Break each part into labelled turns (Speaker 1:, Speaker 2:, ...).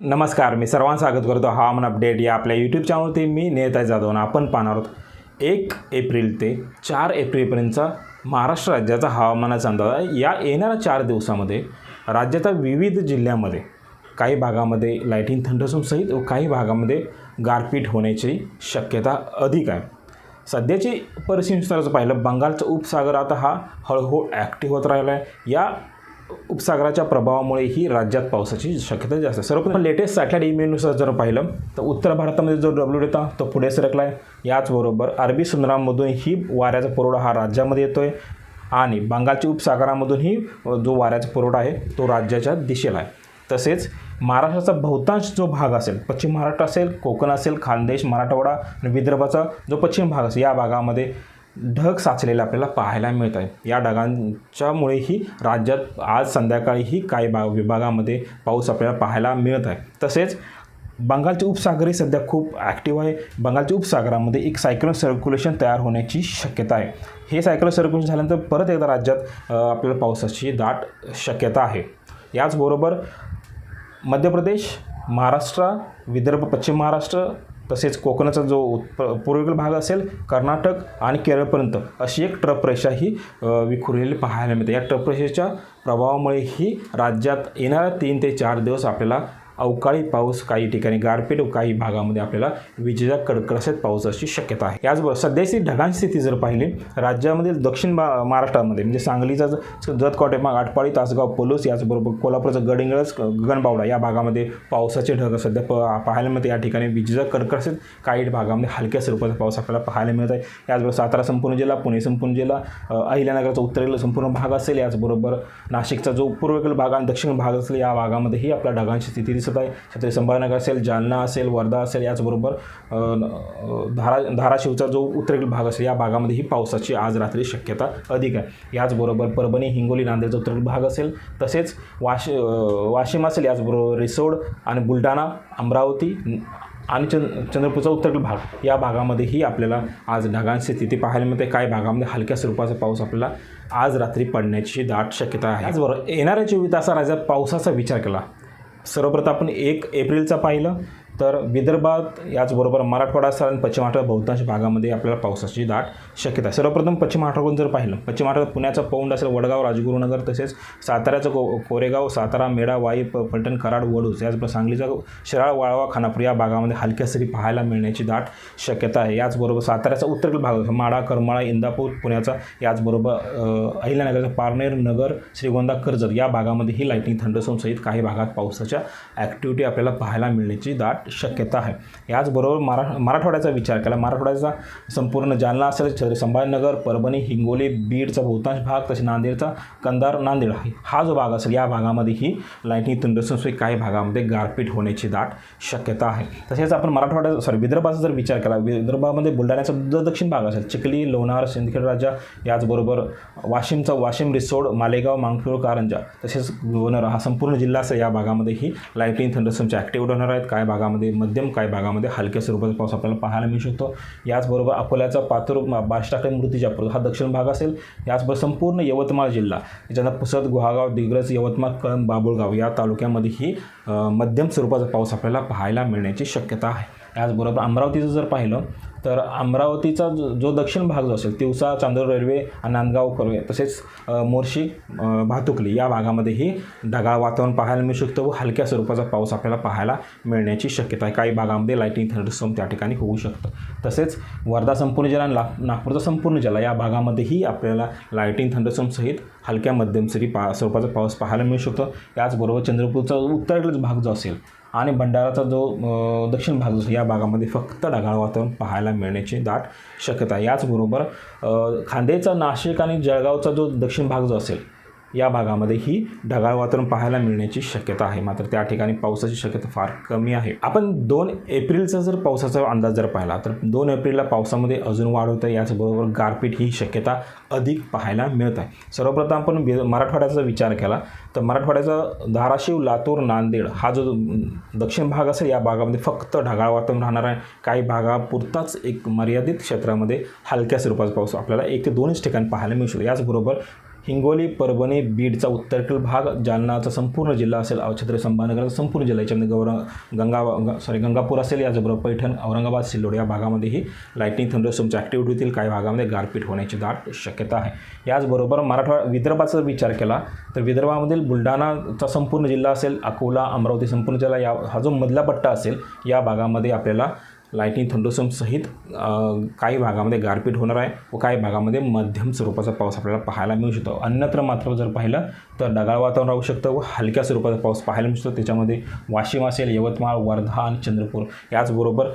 Speaker 1: नमस्कार मी सर्वांचं स्वागत करतो हवामान अपडेट या आपल्या यूट्यूब चॅनलवरती मी नेता जाधव आणि आपण पाहणार आहोत एक एप्रिल ते चार एप्रिलपर्यंतचा महाराष्ट्र राज्याचा हवामानाचा अंदाज. आहे या येणाऱ्या चार दिवसामध्ये राज्याच्या विविध जिल्ह्यामध्ये काही भागामध्ये लाईटिंग थंडसूमसहित व काही भागामध्ये गारपीट होण्याची शक्यता अधिक आहे. सध्याची परिस्थितीनुसार जर पाहिलं बंगालचा उपसागर आता हा हळूहळू ॲक्टिव्ह होत राहिला आहे. या उपसागराच्या प्रभावामुळे ही राज्यात पावसाची शक्यता जास्त आहे. सर्वप्रथम लेटेस्ट सॅटेलाईट इमेनुसार जर पाहिलं तर उत्तर भारतामध्ये जो डब्ल्यू डेटा तो पुढे सरकला आहे याचबरोबर अरबी समुद्रामधून ही वाऱ्याचा पुरवठा हा राज्यामध्ये येतो आहे आणि बंगालच्या उपसागरामधूनही जो वाऱ्याचा पुरवठा आहे तो राज्याच्या दिशेला आहे. तसेच महाराष्ट्राचा बहुतांश जो भाग असेल पश्चिम महाराष्ट्र असेल कोकण असेल खानदेश मराठवाडा आणि विदर्भाचा जो पश्चिम भाग असेल या भागामध्ये ढग साचलेले आपल्याला पाहायला मिळत आहे या ढगांच्यामुळेही राज्यात आज संध्याकाळीही काही भाग विभागामध्ये पाऊस आपल्याला पाहायला मिळत आहे तसेच बंगालचे उपसागरही सध्या खूप ॲक्टिव्ह आहे. बंगालच्या उपसागरामध्ये एक सायक्लोन सर्क्युलेशन तयार होण्याची शक्यता आहे. हे सायक्लोन सर्क्युलेशन झाल्यानंतर परत एकदा राज्यात आपल्याला पावसाची दाट शक्यता आहे. याचबरोबर मध्य प्रदेश महाराष्ट्र विदर्भ पश्चिम महाराष्ट्र तसेच कोकणाचा जो उत्प पूर्वेकडील भाग असेल कर्नाटक आणि केरळपर्यंत अशी एक ट्रप रेषा ही विखुरलेली पाहायला मिळते. या ट्रप रेषेच्या प्रभावामुळेही राज्यात येणाऱ्या तीन ते चार दिवस आपल्याला अवकाळी पाऊस काही ठिकाणी गारपीट व काही भागामध्ये आपल्याला विजेच्या कडकडाटात पावसाची शक्यता आहे. याचबरोबर सध्याची ढगांची स्थिती जर पाहिली राज्यामधील दक्षिण भा महाराष्ट्रामध्ये म्हणजे सांगलीचा ज- जत कॉटेमाग आटपाडी तासगाव पलूस याचबरोबर कोल्हापूरचं गडिंगळज गगनबावडा या भागामध्ये पावसाचे ढग सध्या प पाहायला मिळते. या ठिकाणी विजेचा कडकडाटात काही भागामध्ये हलक्या स्वरूपाचा पाऊस आपल्याला पाहायला मिळत आहे. याचबरोबर सातारा संपूर्ण जिल्हा पुणे संपूर्ण जिल्हा अहिल्यानगरचा उत्तरेकडील संपूर्ण भाग असेल याचबरोबर नाशिकचा जो पूर्वेकडील भाग आणि दक्षिण भाग असेल या भागामध्येही आपल्या ढगांची स्थिती दिसत आहे छत्रपती संभाजीनगर असेल जालना असेल वर्धा असेल याचबरोबर धारा धाराशिवचा जो उत्तरेकडील भाग असेल या भागामध्येही पावसाची आज रात्री शक्यता अधिक आहे. याचबरोबर परभणी हिंगोली नांदेडचा उत्तरेकडील भाग असेल तसेच वाश वाशिम असेल याचबरोबर रिसोड आणि बुलढाणा अमरावती आणि चंद्र चंद्रपूरचा उत्तरेकडील भाग या भागामध्येही आपल्याला आज ढगांची स्थिती पाहायला मिळते. काही भागामध्ये हलक्या स्वरूपाचा पाऊस आपल्याला आज रात्री पडण्याची दाट शक्यता आहे. याचबरोबर येणाऱ्या चोवीस तासा राज्यात पावसाचा विचार केला. सर्वप्रथम आपण एक एप्रिलचा पाहिलं. तर विदर्भात याचबरोबर मराठवाडा असेल आणि पश्चिम महाराष्ट्रात बहुतांश भागामध्ये आपल्याला पावसाची दाट शक्यता आहे. सर्वप्रथम पश्चिम महाराष्ट्राकडून जर पाहिलं पश्चिम महाराष्ट्रात पुण्याचा पौंड असेल वडगाव राजगुरुनगर तसेच साताऱ्याचं को कोरेगाव सातारा मेढा वाई प कराड वडूज याचबरोबर सांगलीचा शिराळ वाळवा खानापूर या भागामध्ये हलक्या सरी पाहायला मिळण्याची दाट शक्यता आहे. याचबरोबर साताऱ्याचा उत्तरेकडील भाग माडा करमाळा इंदापूर पुण्याचा याचबरोबर अहिल्यानगरचा पारनेर नगर श्रीगोंदा कर्जत या भागामध्येही लाईटिंग थंडसोन सहित काही भागात पावसाच्या ॲक्टिव्हिटी आपल्याला पाहायला मिळण्याची दाट शक्यता आहे. याचबरोबर मरा मराठवाड्याचा विचार केला. मराठवाड्याचा संपूर्ण जालना असेल छत्रपती संभाजीनगर परभणी हिंगोली बीडचा बहुतांश भाग तसे नांदेडचा कंधार नांदेड हा जो भाग असेल या भागामध्येही लाईटिंग थंडसोन सहित काही भागामध्ये गारपीट होण्याची दाट शक्यता आहे. तसेच आपण मराठवाड्या सॉरी विदर्भाचा जर विचार केला विदर्भामध्ये बुलढाण्याचा जो दक्षिण भाग असेल चिखली लोणार सिंदखेड राजा याचबरोबर वाशिमचा वाशिम रिसोड मालेगाव मांगपूर कारंजा तसेच गोनर हा संपूर्ण जिल्हा असेल या भागामध्ये ही लाईटिंग थंडरस्टॉमचे ॲक्टिव्ह होणार आहेत. काय भागामध्ये मध्यम काही भागामध्ये हलक्या स्वरूपाचा पाऊस आपल्याला पाहायला मिळू शकतो. याचबरोबर अकोल्याचा पातूर बाष्टाकडे टाकळे मूर्तिजापूर हा दक्षिण भाग असेल. याचबरोबर संपूर्ण यवतमाळ जिल्हा याच्यानंतर पुसद गुहागाव दिग्रज यवतमाळ कळंब बाबुळगाव या तालुक्यामध्येही मध्यम स्वरूपाचा पाऊस आपल्याला पाहायला मिळण्याची शक्यता आहे. याचबरोबर अमरावतीचं जर पाहिलं तर अमरावतीचा जो जो दक्षिण भाग जो असेल तिवसा चांदूर रेल्वे आणि नांदगाव कर्वे तसेच मोर्शी भातुकली या भागामध्येही ढगाळ वातावरण पाहायला मिळू शकतं व हलक्या स्वरूपाचा पाऊस आपल्याला पाहायला मिळण्याची शक्यता आहे. काही भागामध्ये लाईटिंग थंडरस्टॉम त्या ठिकाणी होऊ शकतं. तसेच वर्धा संपूर्ण जिल्हा आणि नागपूरचा संपूर्ण जिल्हा या भागामध्येही आपल्याला लाईटिंग थंडरस्टॉमसहित हलक्या मध्यम सरी पा स्वरूपाचा पाऊस पाहायला मिळू शकतो. याचबरोबर चंद्रपूरचा उत्तरेकडील भाग जो असेल आणि भंडाराचा जो दक्षिण भाग जो या भागामध्ये फक्त ढगाळ वातावरण पाहायला मिळण्याची दाट शक्यता याचबरोबर खांदेचा नाशिक आणि जळगावचा जो दक्षिण भाग जो असेल या भागामध्ये ही ढगाळ वातावरण पाहायला मिळण्याची शक्यता आहे. मात्र त्या ठिकाणी पावसाची शक्यता फार कमी आहे. आपण दोन एप्रिलचा जर पावसाचा अंदाज जर पाहिला तर दोन एप्रिलला पावसामध्ये अजून वाढ होतं याचबरोबर गारपीट ही शक्यता अधिक पाहायला मिळत आहे. सर्वप्रथम आपण मराठवाड्याचा विचार केला तर मराठवाड्याचा धाराशिव लातूर नांदेड हा जो दक्षिण भाग असेल या भागामध्ये फक्त ढगाळ वातावरण राहणार आहे. काही भागापुरताच एक मर्यादित क्षेत्रामध्ये हलक्या स्वरूपाचा पाऊस आपल्याला एक ते दोनच ठिकाणी पाहायला मिळू शकतो. याचबरोबर हिंगोली परभणी बीडचा उत्तरेकडील भाग जालनाचा संपूर्ण जिल्हा असेल छत्रपती संभाजीनगरचा संपूर्ण जिल्हा याच्यामध्ये गौर गंगा सॉरी गंगापूर असेल याचबरोबर पैठण औरंगाबाद सिल्लोड या भागामध्येही लाईटनिंग थंडरस्टोमची ॲक्टिव्हिटी होतील. काही भागामध्ये गारपीट होण्याची दाट शक्यता आहे. याचबरोबर मराठवाडा विदर्भाचा विचार केला तर विदर्भामधील बुलढाणाचा संपूर्ण जिल्हा असेल अकोला अमरावती संपूर्ण जिल्हा या हा जो मधला पट्टा असेल या भागामध्ये आपल्याला लाईटनिंग थंडोसमसहित काही भागामध्ये गारपीट होणार आहे व काही भागामध्ये मध्यम स्वरूपाचा पाऊस आपल्याला पाहायला मिळू शकतो. अन्यत्र मात्र जर पाहिलं तर ढगाळ वातावरण राहू शकतं व हलक्या स्वरूपाचा पाऊस पाहायला मिळू शकतो. त्याच्यामध्ये वाशिम असेल यवतमाळ वर्धा आणि चंद्रपूर याचबरोबर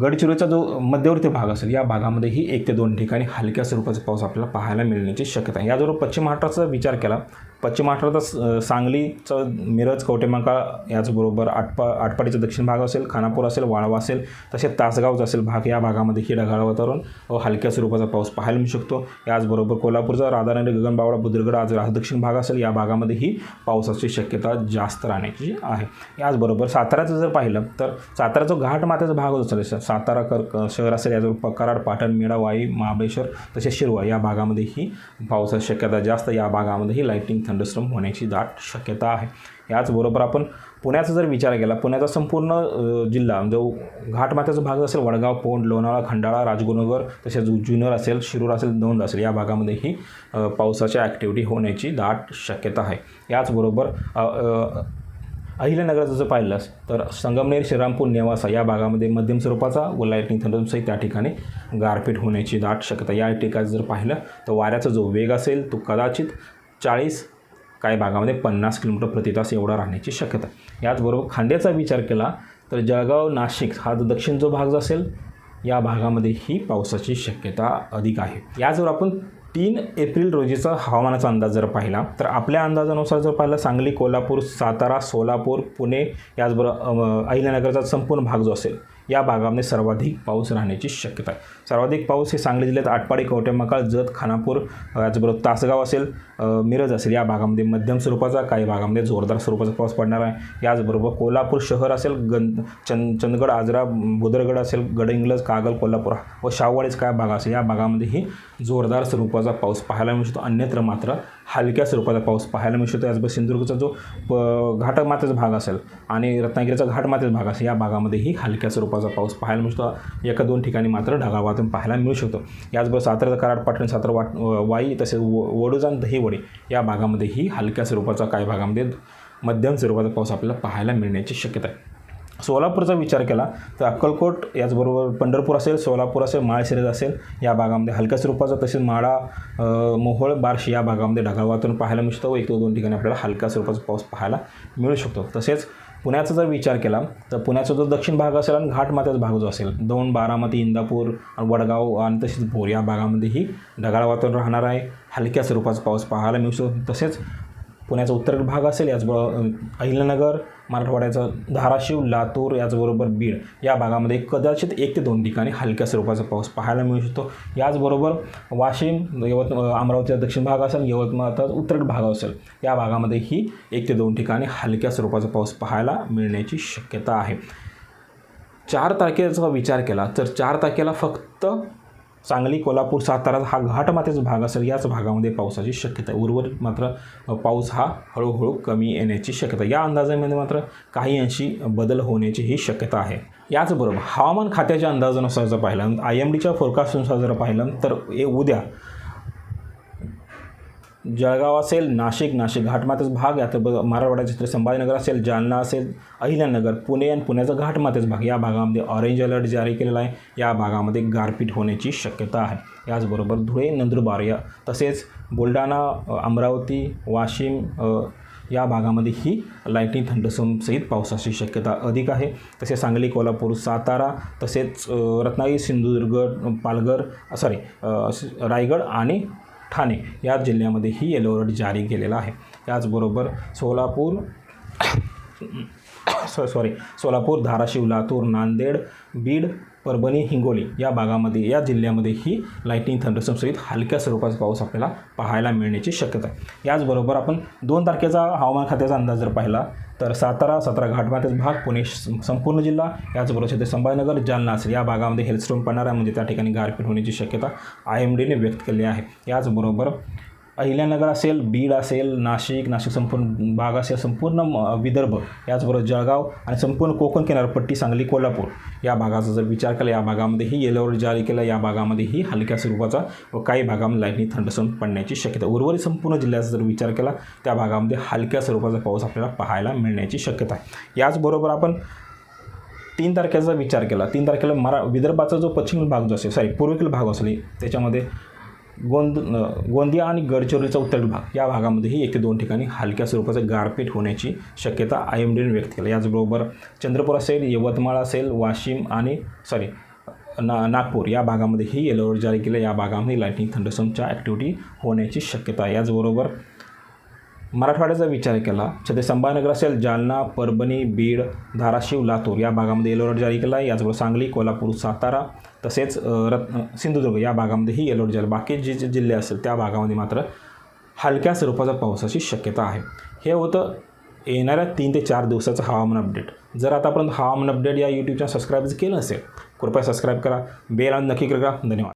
Speaker 1: गडचिरोलीचा जो मध्यवर्ती भाग असेल या भागामध्येही एक ते दोन ठिकाणी हलक्या स्वरूपाचा पाऊस आपल्याला पाहायला मिळण्याची शक्यता आहे. याचबरोबर पश्चिम महाराष्ट्राचा विचार केला पश्चिम महाराष्ट्रात सांगलीचं मिरज कवटेमाका याचबरोबर आटपा आटपाडीचा दक्षिण भाग असेल खानापूर असेल वाळवा असेल तसेच तासगावचा असेल भाग या भागामध्येही ढगाळ वातावरण व हलक्या स्वरूपाचा पाऊस पाहायला मिळू शकतो. याचबरोबर कोल्हापूरचा राधानगरी गगनबावडा बुद्रगड आज दक्षिण भाग असेल या भागामध्येही पावसाची शक्यता जास्त राहण्याची आहे. याचबरोबर साताऱ्याचं जर पाहिलं तर साताऱ्याचा घाट माथ्याचा भाग असेल सातारा कर शहर असेल याचबरोबर कराड पाटण मेळा वाई महाबळेश्वर तसेच शिरवा या भागामध्येही पावसाची शक्यता जास्त या भागामध्येही लाईटिंग थंडस्ट्रम होण्याची दाट शक्यता आहे. याचबरोबर आपण पुण्याचा जर विचार केला पुण्याचा संपूर्ण जिल्हा म्हणजे घाटमाथ्याचा भाग असेल वडगाव पोंड लोणावळा खंडाळा राजगुरुनगर तसेच जुन्नर असेल शिरूर असेल दौंड असेल या भागामध्येही अ, पावसाच्या ॲक्टिव्हिटी होण्याची दाट शक्यता आहे. याचबरोबर अहिल्यानगराचं जर पाहिलंस तर संगमनेर श्रीरामपूर नेवासा या भागामध्ये मध्यम स्वरूपाचा व लाईटनिंग थंडरसहित त्या ठिकाणी गारपीट होण्याची दाट शक्यता या ठिकाणी जर पाहिलं तर वाऱ्याचा जो वेग असेल तो कदाचित चाळीस काही भागामध्ये पन्नास किलोमीटर प्रतितास एवढा राहण्याची शक्यता आहे. याचबरोबर खांद्याचा विचार केला तर जळगाव नाशिक हा जो दक्षिण जो भाग जो असेल या भागामध्ये ही पावसाची शक्यता अधिक आहे. याचवर आपण तीन एप्रिल रोजीचा हवामानाचा अंदाज जर पाहिला तर आपल्या अंदाजानुसार जर पाहिलं सांगली कोल्हापूर सातारा सोलापूर पुणे याचबरोबर अहिल्यानगरचा संपूर्ण भाग जो असेल या भागामध्ये सर्वाधिक पाऊस राहण्याची शक्यता आहे. सर्वाधिक पाऊस हे सांगली जिल्ह्यात आटपाडी कवटेमकाळ जत खानापूर याचबरोबर तासगाव असेल मिरज असेल. या भागामध्ये मध्यम स्वरूपाचा काही भागामध्ये जोरदार स्वरूपाचा पाऊस पडणार आहे. याचबरोबर कोल्हापूर शहर असेल गं चंद चंदगड आजरा बुदरगड असेल गडहिंग्लज कागल कोल्हापूर व शाहवाडीच काय भाग असेल या भागामध्येही जोरदार स्वरूपाचा पाऊस पाहायला मिळू शकतो. अन्यत्र मात्र हलक्या स्वरूपाचा पाऊस पाहायला मिळू शकतो. याचबरोबर सिंधुदुर्गचा जो प- घाटमातेचा भाग असेल आणि रत्नागिरीचा घाटमातेचा भाग असेल या भागामध्येही हलक्या स्वरूपाचा पाऊस पाहायला मिळू शकतो. एका दोन ठिकाणी मात्र ढगाळ वातावरण पाहायला मिळू शकतो. याचबरोबर सातारा कराड पाटण सातारा वाट वाई तसेच व- वडोजान दहिवडे या भागामध्येही हलक्या स्वरूपाचा काही भागामध्ये मध्यम स्वरूपाचा पाऊस आपल्याला पाहायला मिळण्याची शक्यता आहे. सोलापूरचा विचार केला तर अक्कलकोट याचबरोबर पंढरपूर असेल सोलापूर असेल माळशिरज असेल या भागामध्ये हलक्या स्वरूपाचा तसेच माळा मोहोळ बार्शी या भागामध्ये ढगाळ वातावरण पाहायला मिळतं व एक दोन ठिकाणी आपल्याला हलक्या स्वरूपाचा पाऊस पाहायला मिळू शकतो. तसेच पुण्याचा जर विचार केला तर पुण्याचा जो दक्षिण भाग असेल आणि घाटमात्याचा भाग जो असेल दोन बारामती इंदापूर वडगाव आणि तसेच भोर या भागामध्येही ढगाळ वातावरण राहणार आहे. हलक्या स्वरूपाचा पाऊस पाहायला मिळू शकतो. तसेच पुण्याचा उत्तर भाग असेल याचबरोबर अहिल्यानगर मराठवाड्याचा धाराशिव लातूर याचबरोबर बीड. या भागामध्ये कदाचित एक ते दोन ठिकाणी हलक्या स्वरूपाचा पाऊस पाहायला मिळू शकतो. याचबरोबर वाशिम यवत अमरावतीचा दक्षिण भाग असेल यवतमाळचा उत्तर भाग असेल या भागामध्येही एक ते दोन ठिकाणी हलक्या स्वरूपाचा पाऊस पाहायला मिळण्याची शक्यता आहे. चार तारखेचा विचार केला तर चार तारखेला फक्त सांगली कोल्हापूर सातारा हा घाटमाथ्याचा भाग असेल. याच भागामध्ये पावसाची शक्यता आहे. उर्वरित मात्र पाऊस हा हळूहळू कमी येण्याची शक्यता या अंदाजामध्ये मात्र काही अंशी बदल होण्याची ही शक्यता आहे. याचबरोबर हवामान खात्याच्या अंदाजानुसार जर पाहिलं आय एम डीच्या फोरकास्टनुसार जर पाहिलं तर ए उद्या जळगाव असेल नाशिक नाशिक घाटमातेच भाग यात तर मराठवाड्याचे तर संभाजीनगर असेल जालना असेल अहिल्यानगर पुणे आणि पुण्याचा घाटमातेच भाग. या भागामध्ये ऑरेंज अलर्ट जारी केलेला आहे. या भागामध्ये गारपीट होण्याची शक्यता आहे. याचबरोबर धुळे नंदुरबार या तसेच बुलढाणा अमरावती वाशिम या भागामध्ये ही लाईटिंग थंडसमसहित पावसाची शक्यता अधिक आहे. तसेच सांगली कोल्हापूर सातारा तसेच रत्नागिरी सिंधुदुर्ग पालघर सॉरी रायगड आणि ठाणे या जिल्ह्यामध्ये ही येलो अलर्ट जारी केलेला आहे. याचबरोबर सोलापूर सॉ सॉरी सोलापूर धाराशिव लातूर नांदेड बीड परभणी हिंगोली या भागामध्ये या जिल्ह्यामध्ये ही लाईटिंग थंडरसमसहित हलक्या स्वरूपाचा पाऊस आपल्याला पाहायला मिळण्याची शक्यता आहे. याचबरोबर आपण दोन तारखेचा हवामान खात्याचा अंदाज जर पाहिला तर सातारा सातारा घाटमाथ्याचा भाग पुणे संपूर्ण जिल्हा याचबरोबर छत्रपती संभाजीनगर जालना असेल या भागामध्ये हेलस्टोन पडणार आहे. म्हणजे त्या ठिकाणी गारपीट होण्याची शक्यता आय एम डीने व्यक्त केली आहे. याचबरोबर अहिल्यानगर असेल बीड असेल नाशिक नाशिक संपूर्ण भाग असेल संपूर्ण म- विदर्भ याचबरोबर जळगाव आणि संपूर्ण कोकण किनारपट्टी सांगली कोल्हापूर या भागाचा जर विचार केला या भागामध्येही येलो अलर्ट जारी केला या भागामध्येही हलक्या स्वरूपाचा व काही भागामध्ये लाईटनी थंडसण पडण्याची शक्यता. उर्वरित संपूर्ण जिल्ह्याचा जर विचार केला त्या भागामध्ये हलक्या स्वरूपाचा पाऊस आपल्याला पाहायला मिळण्याची शक्यता आहे. याचबरोबर आपण तीन तारखेचा विचार केला तीन तारखेला मरा विदर्भाचा जो पश्चिम भाग जो असेल सॉरी पूर्वेकडील भाग असेल त्याच्यामध्ये गोंद गोंदिया आणि गडचिरोलीचा उत्तर भाग. या भागामध्येही एक ते दोन ठिकाणी हलक्या स्वरूपाचं गारपीट होण्याची शक्यता आय एम डीने व्यक्त केली. याचबरोबर चंद्रपूर असेल यवतमाळ असेल वाशिम आणि सॉरी ना नागपूर या भागामध्येही येलो अलर्ट जारी केलं. या भागामध्ये लाईटिंग थंडसमच्या ॲक्टिव्हिटी होण्याची शक्यता याचबरोबर मराठवाड्याचा विचार केला छत्रपती संभाजीनगर असेल जालना परभणी बीड धाराशिव लातूर या भागामध्ये येलो अलर्ट जारी केला आहे. याचबरोबर सांगली कोल्हापूर सातारा तसेच रत्न सिंधुदुर्ग या भागामध्येही येलो अलर्ट जारी बाकी जे जे जिल्हे असेल त्या भागामध्ये मात्र हलक्या स्वरूपाचा पावसाची शक्यता आहे. हे होतं येणाऱ्या तीन ते चार दिवसाचं हवामान अपडेट जर आतापर्यंत हवामान अपडेट या यूट्यूब चॅनल सबस्क्राईब केलं असेल कृपया सबस्क्राईब करा. बेल आणि नक्की करा. धन्यवाद.